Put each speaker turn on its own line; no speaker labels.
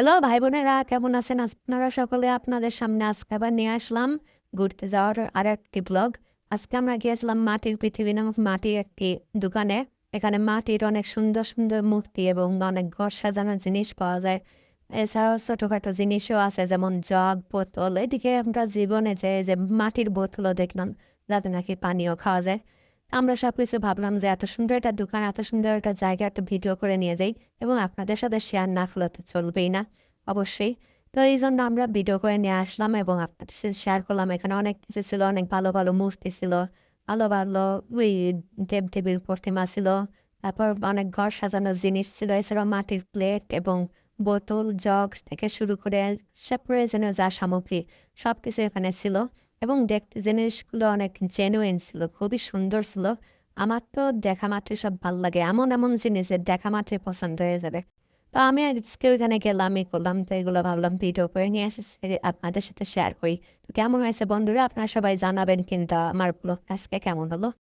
Hello ভাই বোনেরা কেমন আছেন? আপনারা সকলে আপনাদের সামনে আজকে আবার নিয়ে আসলাম ঘুরতে যাওয়ার আর একটি ব্লগ আজকে আমরা গিয়েছিলাম মাটির পৃথিবী নামক মাটির একটি দোকানে। এখানে মাটির অনেক সুন্দর সুন্দর মূর্তি এবং অনেক ঘর সাজানোর জিনিস পাওয়া যায়। এছাড়াও ছোটোখাটো জিনিসও আছে, যেমন জগ, বোতল। এদিকে আমরা জীবনে যে যে মাটির বোতলও দেখলাম, যাতে নাকি পানীয় খাওয়া যায়। আমরা সব কিছু ভাবলাম যে এত সুন্দর একটা দোকান, এত সুন্দর একটা জায়গা, একটা ভিডিও করে নিয়ে যাই এবং আপনাদের সাথে শেয়ার না করলে তো চলবেই না, অবশ্যই। তো এই জন্য আমরা ভিডিও করে নিয়ে আসলাম এবং আপনাদের সাথে শেয়ার করলাম। এখানে অনেক কিছু ছিল, অনেক ভালো ভালো মূর্তি ছিল, ভালো ভালো ওই দেব দেবীর প্রতিমা ছিল, তারপর অনেক ঘর সাজানোর জিনিস ছিল, এছাড়াও মাটির প্লেট এবং বোতল, জগ থেকে শুরু করে সব প্রয়োজনীয় যা সামগ্রী সব কিছু এখানে ছিল। এবং দেখতে জিনিসগুলো অনেক জেনুইন ছিল, খুবই সুন্দর ছিল। আমার তো দেখা মাত্রে সব ভালো লাগে, এমন এমন যে দেখা মাত্রে পছন্দ হয়ে যাবে। তো আমি আজকে ওইখানে গেলাম এ করলাম তো এগুলো ভাবলাম ভিডিও করে নিয়ে এসেছি আপনাদের সাথে শেয়ার করি। তো কেমন হয়েছে বন্ধুরা? আপনারা সবাই জানাবেন কিন্তু আমার ব্লগ আজকে কেমন হলো?